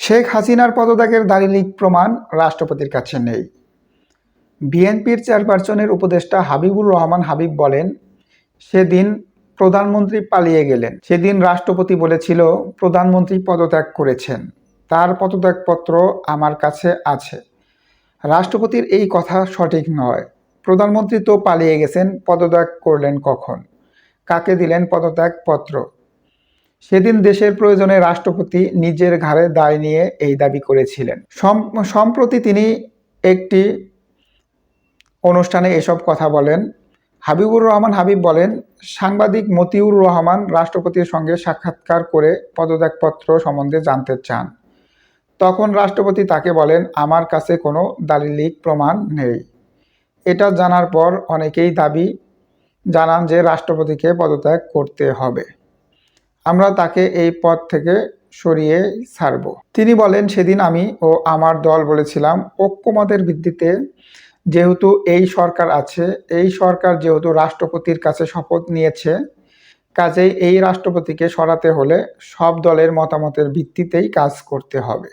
শেখ হাসিনার পদত্যাগের দালিলিক প্রমাণ রাষ্ট্রপতির কাছে নেই। বিএনপির চেয়ারপারসনের উপদেষ্টা হাবিবুর রহমান হাবিব বলেন, সেদিন প্রধানমন্ত্রী পালিয়ে গেলেন। সেদিন রাষ্ট্রপতি বলেছিল, প্রধানমন্ত্রী পদত্যাগ করেছেন। তার পদত্যাগপত্র আমার কাছে আছে। রাষ্ট্রপতির এই কথা সঠিক নয়। প্রধানমন্ত্রী তো পালিয়ে গেছেন, পদত্যাগ করলেন কখন? কাকে দিলেন পদত্যাগপত্র? সেদিন দেশের প্রয়োজনে রাষ্ট্রপতি নিজের ঘাড়ে দায় নিয়ে এই দাবি করেছিলেন। সম্প্রতি তিনি একটি অনুষ্ঠানে এসব কথা বলেন। হাবিবুর রহমান হাবিব বলেন, সাংবাদিক মতিউর রহমান রাষ্ট্রপতির সঙ্গে সাক্ষাৎকার করে পদত্যাগপত্র সম্বন্ধে জানতে চান। তখন রাষ্ট্রপতি তাকে বলেন, আমার কাছে কোনো দালিলিক প্রমাণ নেই। এটা জানার পর অনেকেই দাবি জানান যে রাষ্ট্রপতিকে পদত্যাগ করতে হবে। আমরা তাকে এই পদ থেকে সরিয়ে ছাড়ব। তিনি বলেন, সেদিন আমি ও আমার দল বলেছিলাম, ঐক্যমতের ভিত্তিতে যেহেতু এই সরকার আছে, এই সরকার যেহেতু রাষ্ট্রপতির কাছে শপথ নিয়েছে, কাজেই এই রাষ্ট্রপতিকে সরাতে হলে সব দলের মতামতের ভিত্তিতেই কাজ করতে হবে।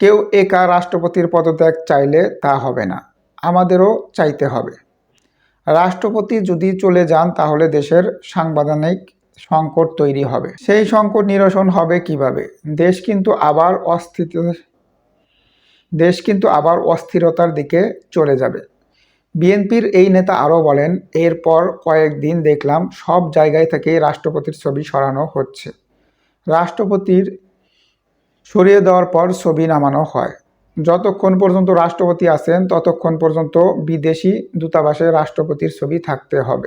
কেউ একা রাষ্ট্রপতির পদত্যাগ চাইলে তা হবে না, আমাদেরও চাইতে হবে। রাষ্ট্রপতি যদি চলে যান, তাহলে দেশের সাংবিধানিক সংকট তৈরি হবে। সেই সংকট নিরসন হবে কীভাবে? দেশ কিন্তু আবার অস্থির দেশ কিন্তু আবার অস্থিরতার দিকে চলে যাবে। বিএনপির এই নেতা আরও বলেন, এরপর কয়েকদিন দেখলাম সব জায়গায় থেকে রাষ্ট্রপতির ছবি সরানো হচ্ছে। রাষ্ট্রপতির সরিয়ে দেওয়ার পর ছবি নামানো হয়। যতক্ষণ পর্যন্ত রাষ্ট্রপতি আছেন, ততক্ষণ পর্যন্ত বিদেশি দূতাবাসে রাষ্ট্রপতির ছবি থাকতে হবে।